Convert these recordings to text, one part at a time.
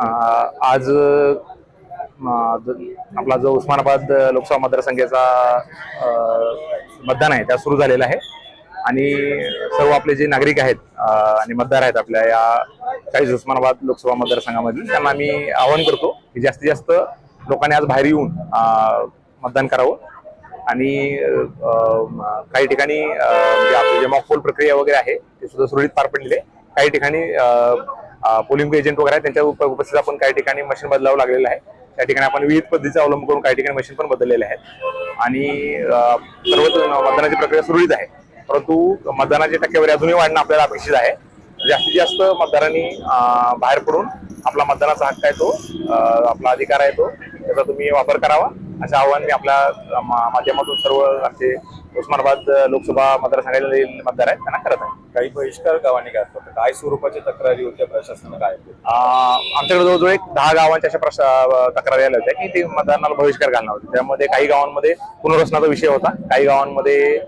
आज आपला जो उस्मानाबाद लोकसभा मतदारसंघाचा मतदान आहे त्या सुरू झालेला आहे. आणि सर्व आपले जे नागरिक आहेत आणि मतदार आहेत आपल्या या चाळीस उस्मानाबाद लोकसभा मतदारसंघामधील त्यांना मी आवाहन करतो की जास्तीत जास्त लोकांनी आज बाहेर येऊन मतदान करावं. आणि काही ठिकाणी अं, म्हणजे आपले जे मॉकपोल प्रक्रिया वगैरे आहे ते सुद्धा सुरळीत पार पडलेले काही ठिकाणी पोलिंग एजंट वगैरे आहेत त्यांच्या उपस्थित आपण काही ठिकाणी मशीन बदलावं लागलेलं आहे. त्या ठिकाणी आपण विविध पद्धतीचा अवलंब करून काही ठिकाणी मशीन पण बदललेले आहेत. आणि सर्व मतदानाची प्रक्रिया सुरळीत आहे. परंतु मतदानाची टक्केवारी अजूनही वाढणं आपल्याला अपेक्षित आहे. जास्तीत जास्त मतदारांनी बाहेर पडून आपला मतदानाचा हक्क आहे तो आपला अधिकार आहे तो त्याचा तुम्ही वापर करावा. असं आवाहन मी आपल्या माध्यमातून सर्व आमचे उस्मानाबाद लोकसभा मतदारसंघातील मतदार आहेत त्यांना करत आहे. काही बहिष्कार गावांनी होता काय स्वरूपाच्या तक्रारी होत्या प्रशासनानं काय आमच्याकडे जवळजवळ एक दहा गावांच्या अशा प्रश तक्रारी आल्या होत्या की ते मतदानाला बहिष्कार घालणार होते. त्यामध्ये काही गावांमध्ये पुनर्वसनाचा विषय होता. काही गावांमध्ये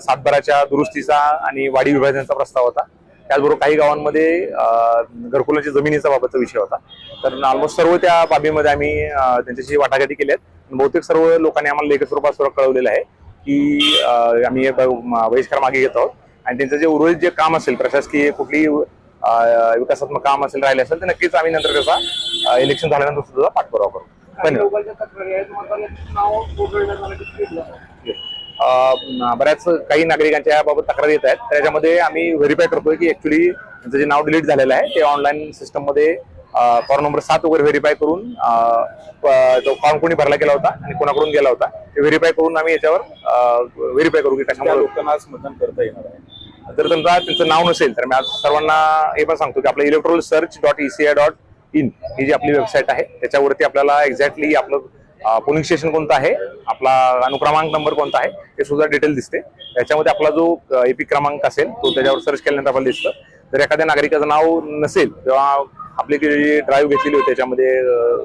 सातबाराच्या दुरुस्तीचा आणि वाढी विभाजनाचा प्रस्ताव होता. त्याचबरोबर काही गावांमध्ये घरकुलाच्या जमिनीचा बाबतचा विषय होता. तर ऑलमोस्ट सर्व त्या बाबीमध्ये आम्ही त्यांच्याशी वाटाघाटी केल्या आहेत बहुतेक सर्व लोकांनी आम्हाला लेखी स्वरूपात कळवलेलं आहे की आम्ही बहिष्कार मागे घेत आहोत. आणि त्यांचं जे उर्वरित जे काम असेल प्रशासकीय कुठली विकासात्मक काम असेल राहिले असेल तर नक्कीच आम्ही नंतर त्याचा इलेक्शन झाल्यानंतर सुद्धा पाठपुरावा करू. धन्यवाद. बऱ्याच काही नागरिकांच्या याबाबत तक्रारी येत आहेत. त्याच्यामध्ये आम्ही व्हेरीफाय करतोय की ऍक्च्युली त्यांचं जे नाव डिलीट झालेलं आहे ते ऑनलाईन सिस्टममध्ये फॉर्म नंबर सात वगैरे व्हेरीफाय करून तो फॉर्म कोणी भरला गेला होता आणि कोणाकडून गेला होता ते व्हेरीफाय करून आम्ही याच्यावर व्हेरीफाय करू की कशामुळे. लोकांना आज मतदान करता येणार आहे. जर समजा त्यांचं नाव नसेल तर मी आज सर्वांना हे पण सांगतो की आपलं electronic search dot ECI dot in ही जी आपली वेबसाईट आहे त्याच्यावरती आपल्याला एक्झॅक्टली आपलं पोलिंग स्टेशन कोणतं आहे आपला अनुक्रमांक नंबर कोणता आहे हे सुद्धा डिटेल दिसते. त्याच्यामध्ये आपला जो एपी क्रमांक असेल तो त्याच्यावर सर्च केल्यानंतर आपल्याला दिसतं. जर एखाद्या नागरिकाचं नाव नसेल किंवा आपली जी ड्राईव्ह घेतलेली होती त्याच्यामध्ये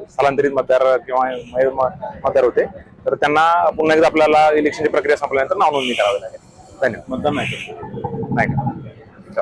स्थलांतरित मतदार किंवा मतदार होते तर त्यांना पुन्हा एकदा आपल्याला इलेक्शनची प्रक्रिया संपल्यानंतर नाव नोंदणी करावी लागेल. धन्यवाद. मतदान नाही. नाही का.